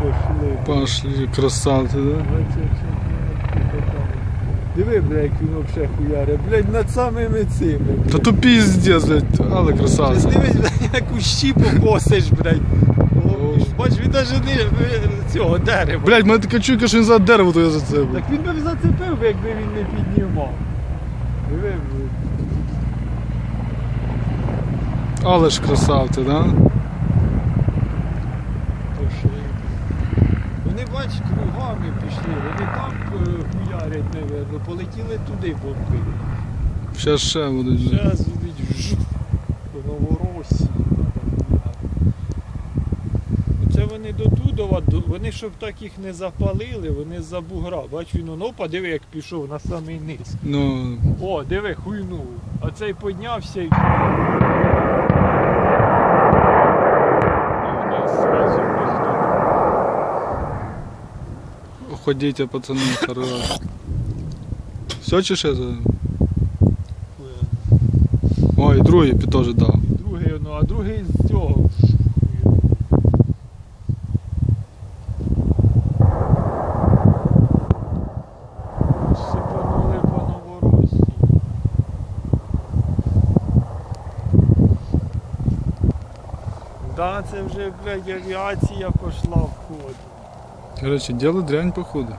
Пошли. Пошли, красавці, да? Диви, бля, як він взагалі хуяре, блядь, над самими цими. Та то піздець, блядь, але красавці. Дивись, блядь, яку щіпу косиш, блядь. Бач, він навіть не не цього дерева. Блядь, мене така чуйка, що він за дерево, то я за це. Так він би зацепив, би, якби він не піднімав. Диви, блядь. Але ж красавці, да? Пошли. Вони, бач, кругами пішли, вони там е, хуярять, наверно, полетіли туди бомби. Щас ще будуть. блядь. Зараз будуть вжух, по Новоросії. Оце вони до Тудова, вони щоб так їх не запалили, вони з-за бугра. Бач, він ну подиви, як пішов на самий низ. Ну, О, диви, хуйнув. А цей піднявся і. І вони зразу пиздуть. Уходите, пацани, хорош. Все чи ще? за- Ой, другий пі- теж. Другий, ну, а другий з цього. Сипанули по новоросії. Да, це вже, блядь, авіація пішла в ход. Короче, дело дрянь походу.